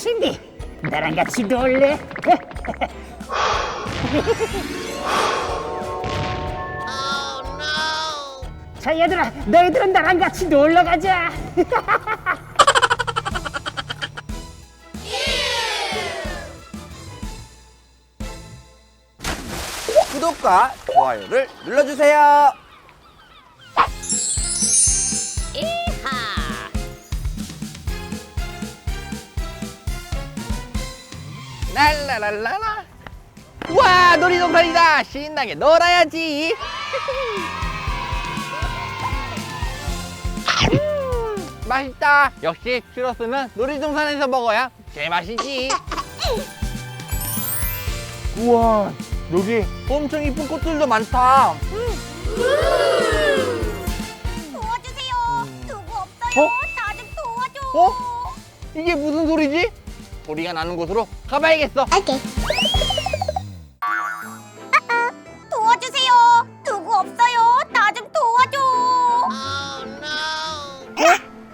신비, 나랑 같이 놀래? 자 얘들아, 너희들은 나랑 같이 놀러 가자. 구독과 좋아요를 눌러주세요. 랄라랄라라. 와 놀이동산이다. 신나게 놀아야지. 음, 맛있다. 역시 슈러스는 놀이동산에서 먹어야 제맛이지. 우와 여기 엄청 이쁜 꽃들도 많다. 도와주세요. 누구 없어요? 어? 나 좀 도와줘. 어? 이게 무슨 소리지? 소리가 나는 곳으로 가봐야겠어. 오케이. 도와주세요. 누구 없어요? 나 좀 도와줘.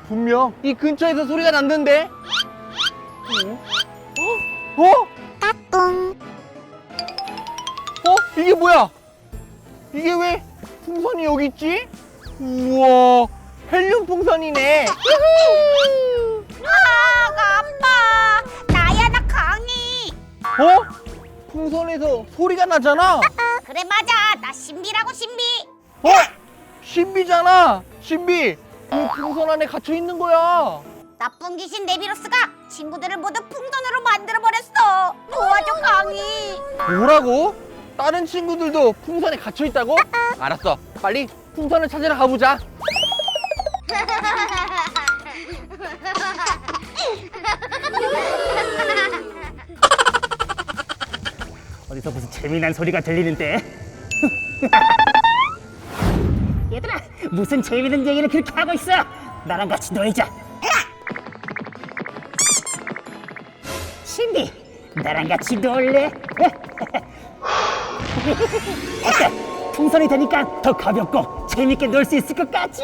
분명 이 근처에서 소리가 났는데. 어? 어? 까꿍. 어? 이게 뭐야? 이게 왜 풍선이 여기 있지? 우와, 헬륨 풍선이네. 아, 아빠. 나야 나 강이. 어? 풍선에서 소리가 나잖아. 그래 맞아. 나 신비라고 신비. 어? 신비잖아. 신비. 왜 풍선 안에 갇혀 있는 거야? 나쁜 귀신 네비로스가 친구들을 모두 풍선으로 만들어 버렸어. 도와줘 강이. 뭐라고? 다른 친구들도 풍선에 갇혀 있다고? 알았어. 빨리 풍선을 찾으러 가보자. 어디서 무슨 재미난 소리가 들리는데? 얘들아, 무슨 재미있는 얘기를 그렇게 하고 있어? 나랑 같이 놀자. 신비, 나랑 같이 놀래? 어때? 풍선이 되니까 더 가볍고 재밌게 놀 수 있을 것 같지?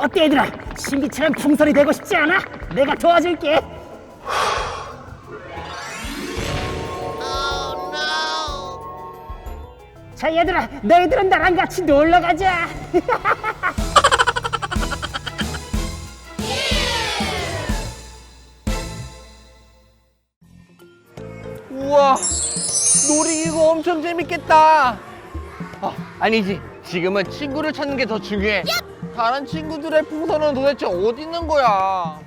어때 얘들아? 신비처럼 풍선이 되고 싶지 않아? 내가 도와줄게. 자 얘들아 너희들은 나랑 같이 놀러 가자 우와, 놀이기구 엄청 재밌겠다. 아, 아니지. 지금은 친구를 찾는 게 더 중요해. 다른 친구들의 풍선은 도대체 어디 있는 거야?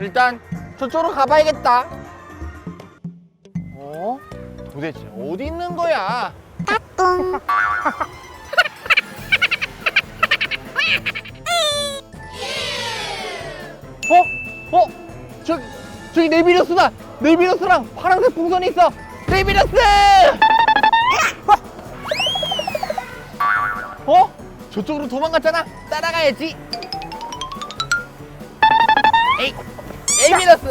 일단 저쪽으로 가봐야겠다. 어? 도대체 어디 있는 거야? 어? 어? 저기 저기 네비러스다. 네비러스랑 파란색 풍선이 있어. 네비러스! 어? 저쪽으로 도망갔잖아. 따라가야지. 에이, 네비러스,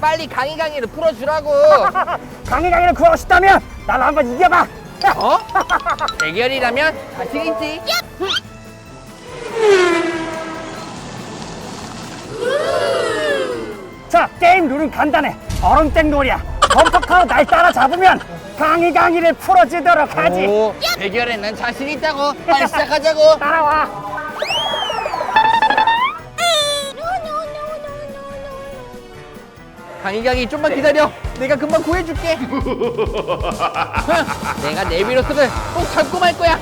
빨리 강이 강이를 풀어주라고. 강희 강희를 구하고 싶다면 나를 한번 이겨봐 어? 대결이라면 자신 있지. 자 게임 룰은 간단해 얼음땡 놀이야 범퍼카로 날 따라잡으면 강희 강희를 풀어주도록 하지 오, 대결에 난 자신 있다고. 빨리 시작하자고. 따라와 강희 강희 좀만 기다려. 내가 금방 구해줄게. 내가 네비로스를 꼭 잡고 말 거야.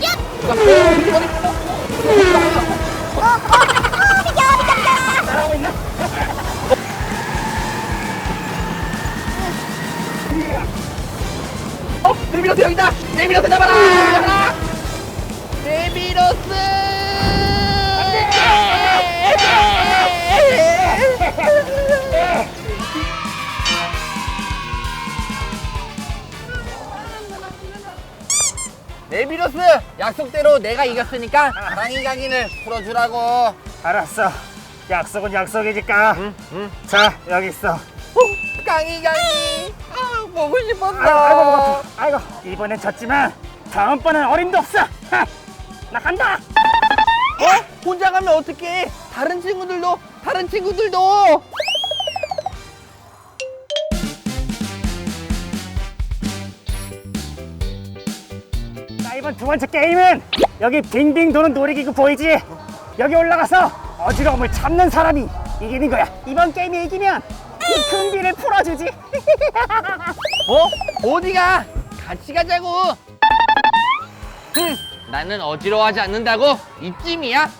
어, 네비로스 여기다. 네비로스 잡아라. 잡아라. 네비로스. 네비로스 약속대로 내가 이겼으니까 강희 강희를 풀어주라고. 알았어 약속은 약속이니까 응, 응. 자 여기 있어 어, 강희 강희. 아, 보고 싶었어. 아이고 아이고. 아이고 이번엔 졌지만 다음번엔 어림도 없어 하, 나 간다 어? 혼자 가면 어떡해? 다른 친구들도, 다른 친구들도. 자 이번 두 번째 게임은 여기 빙빙 도는 놀이기구 보이지? 여기 올라가서 어지러움을 참는 사람이 이기는 거야 이번 게임에 이기면 이 금비를 풀어주지 어? 어디가? 같이 가자고. 흥, 나는 어지러워하지 않는다고. 이쯤이야.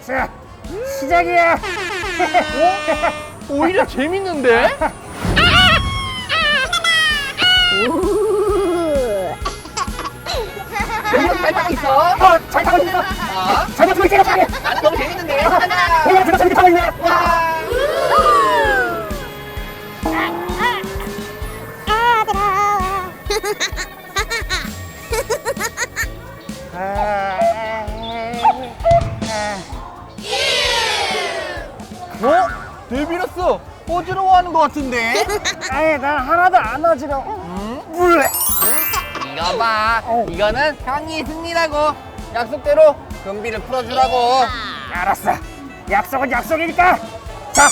자 시작이야 오히려 재밌는데? 잘 타고 있어. 어, 잘 타고 있어 어? 잘 타고 있어 잘 나는 너무 재밌는데. 어, 제가 저렇게 타고 있네 어? 데비러스 어지러워하는 것 같은데? 아니 난 하나도 안 어지러워 물이 거 봐. 어. 이거는 형이 승리라고. 약속대로 금비를 풀어주라고. 알았어 약속은 약속이니까 자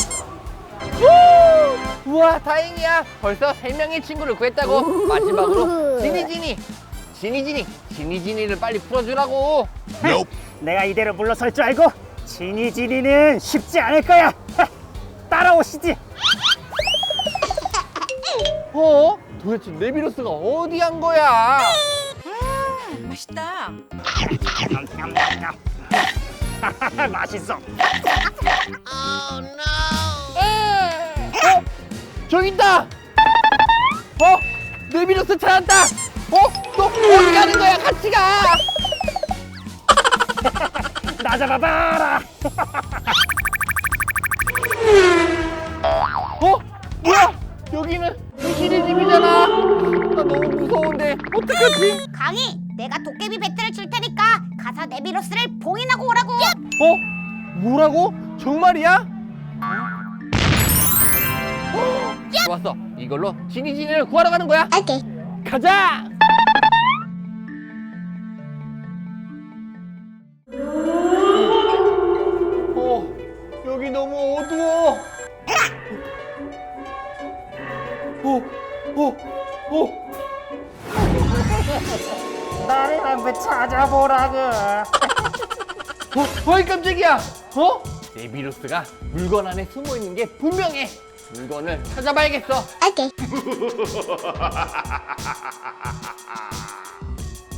우와 다행이야. 벌써 세 명의 친구를 구했다고. 마지막으로 지니지니. 지니지니. 지니지니를 빨리 풀어주라고. 내가 이대로 물러설 줄 알고 지니지니는 쉽지 않을 거야 하, 따라오시지 도대체 네비로스가 어디 한 거야? 맛있다. 맛있어 어? 저기 있다. 어? 네비로스 찾았다. 어? 너 어디 가는 거야? 같이 가. 나 잡아봐라 어? 뭐야? 여기는 집이잖아. 나 너무 무서운데 어떡하지? 강희, 내가 도깨비 배트를 줄 테니까 가서 네비로스를 봉인하고 오라고. 어? 뭐라고? 정말이야? 어? 좋았어. 이걸로 지니지니를 구하러 가는 거야. 오케이. 가자. 어, 여기 너무 어두워. 어, 어, 어. 나를 한번 찾아보라고 어, 어이 깜짝이야. 어? 네비루스가 물건 안에 숨어 있는 게 분명해. 물건을 찾아봐야겠어. 오케이.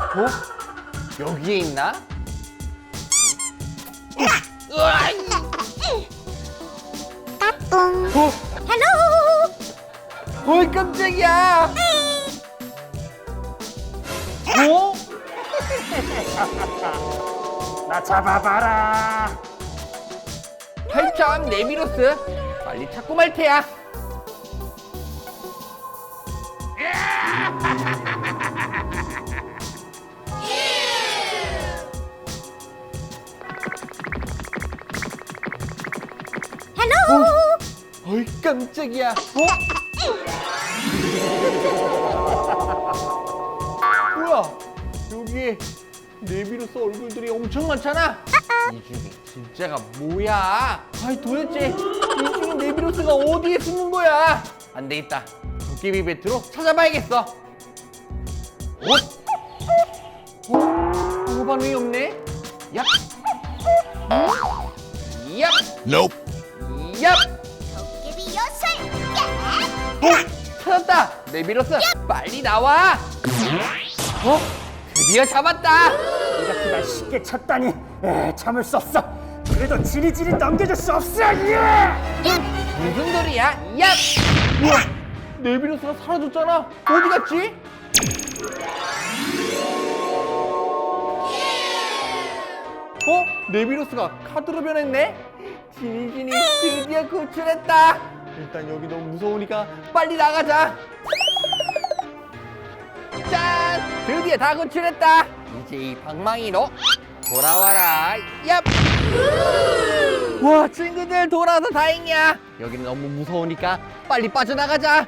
어? 여기에 있나? 으아이! 어? 헬로. 어이 깜짝이야. 어? 나 잡아봐라 팔참 네비루스 빨리 찾고 말 테야. 헬로. 어이 깜짝이야. 어? 뭐야? 여기에 네비루스 얼굴들이 엄청 많잖아. 이 중에 진짜가 뭐야? 아이 도대체 이 중에 네비루스가 어디에 숨은 거야? 안 되겠다. 도깨비 배트로 찾아봐야겠어. 어? 어? 아무 반응이 없네. 얍. 얍. Nope. 얍. 어? 찾았다! 네비로스 빨리 나와! 어? 드디어 잡았다! 이렇게 날 쉽게 쳤다니 에, 참을 수 없어 그래도 지리지리 넘겨줄 수 없어 예! 무슨 소리야? 야! 우와! 네비로스가 사라졌잖아! 어디 갔지? 어? 네비로스가 카드로 변했네? 지니지니 드디어 구출했다! 일단 여기 너무 무서우니까 빨리 나가자! 짠! 드디어 다 구출했다! 이제 이 방망이로 돌아와라! 얍! 와 친구들 돌아와서 다행이야 여기는 너무 무서우니까 빨리 빠져나가자